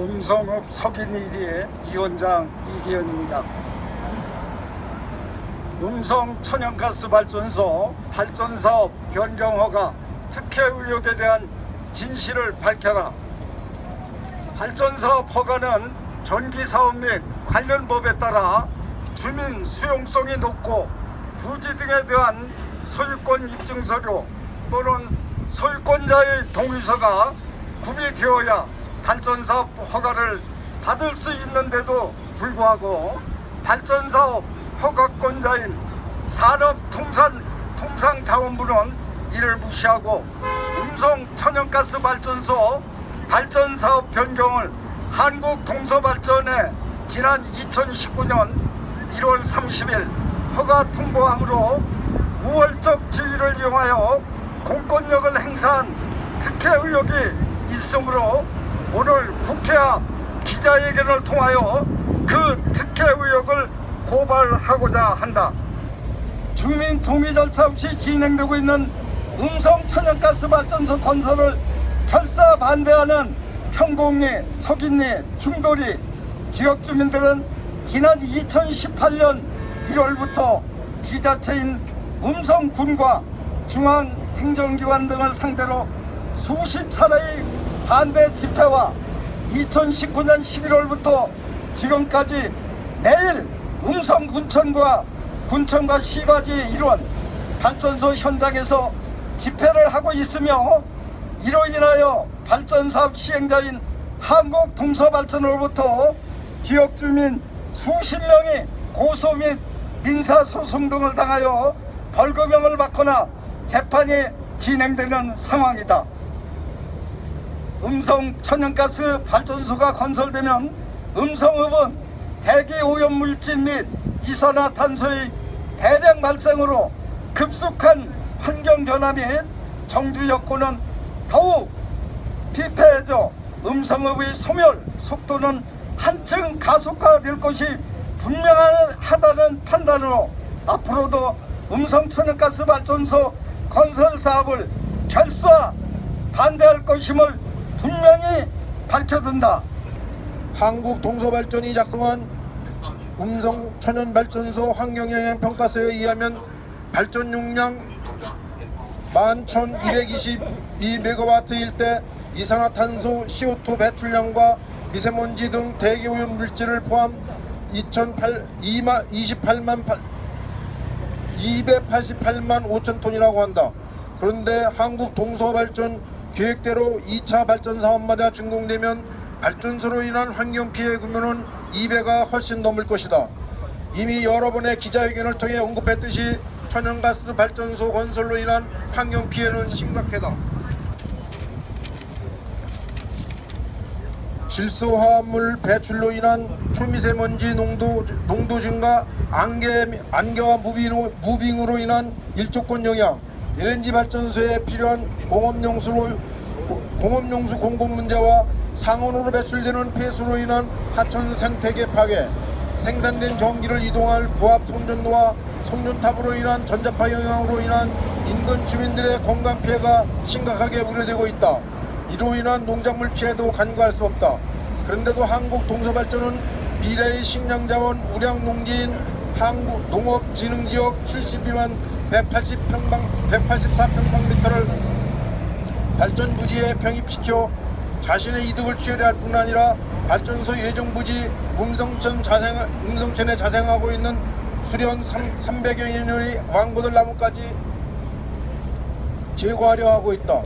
음성읍 석인 1위의 이원장 이기현입니다. 음성 천연가스 발전소 발전사업 변경허가 특혜 의혹에 대한 진실을 밝혀라. 발전사업 허가는 전기사업 및 관련 법에 따라 주민 수용성이 높고 부지 등에 대한 소유권 입증 서류 또는 소유권자의 동의서가 구비되어야 발전사업 허가를 받을 수 있는데도 불구하고 발전사업 허가권자인 산업통산 통상자원부는 이를 무시하고 음성 천연가스 발전소 발전사업 변경을 한국동서발전에 지난 2019년 1월 30일 허가 통보함으로 우월적 지위를 이용하여 공권력을 행사한 특혜 의혹이 있으므로 오늘 국회 앞 기자회견을 통하여 그 특혜 의혹을 고발하고자 한다. 주민 동의 절차 없이 진행되고 있는 음성 천연가스 발전소 건설을 결사 반대하는 평공리, 석인리, 중도리 지역 주민들은 지난 2018년 1월부터 지자체인 음성군과 중앙행정기관 등을 상대로 수십 차례의 반대 집회와 2019년 11월부터 지금까지 매일 음성 군청과 군청과 시가지 일원 발전소 현장에서 집회를 하고 있으며 이로 인하여 발전사업 시행자인 한국동서발전으로부터 지역 주민 수십 명이 고소 및 민사소송 등을 당하여 벌금형을 받거나 재판이 진행되는 상황이다. 음성 천연가스 발전소가 건설되면 음성읍은 대기 오염 물질 및 이산화탄소의 대량 발생으로 급속한 환경 변화 및 정주 여건은 더욱 피폐해져 음성읍의 소멸 속도는 한층 가속화될 것이 분명하다는 판단으로 앞으로도 음성 천연가스 발전소 건설 사업을 결사 반대할 것임을 분명히 밝혀둔다. 한국 동서발전이 작성한 음성 천연 발전소 환경영향 평가서에 의하면 발전 용량 11,222메가와트일 때 이산화탄소 CO2 배출량과 미세먼지 등 대기 오염 물질을 포함 2008, 28만 8, 288만 5천 톤이라고 한다. 그런데 한국 동서발전 계획대로 2차 발전 사업마저 준공되면 발전소로 인한 환경 피해 규모는 2배가 훨씬 넘을 것이다. 이미 여러 번의 기자회견을 통해 언급했듯이 천연가스 발전소 건설로 인한 환경 피해는 심각하다. 질소화합물 배출로 인한 초미세먼지 농도, 농도 증가, 안개, 안개와 무빙으로, 무빙으로 인한 일조권 영향, LNG 발전소에 필요한 공업용수로, 공업용수 공급 문제와 상온으로 배출되는 폐수로 인한 하천 생태계 파괴, 생산된 전기를 이동할 부합 송전로와 송전탑으로 인한 전자파 영향으로 인한 인근 주민들의 건강 피해가 심각하게 우려되고 있다. 이로 인한 농작물 피해도 간과할 수 없다. 그런데도 한국 동서발전은 미래의 식량자원 우량 농지인 한국 농업진흥지역 72만 180평방 184평방미터를 발전 부지에 병입시켜 자신의 이득을 취하려 할 뿐 아니라 발전소 예정 부지 음성천 자생 음성천에 자생하고 있는 수련 300여 년의 왕고들 나무까지 제거하려 하고 있다.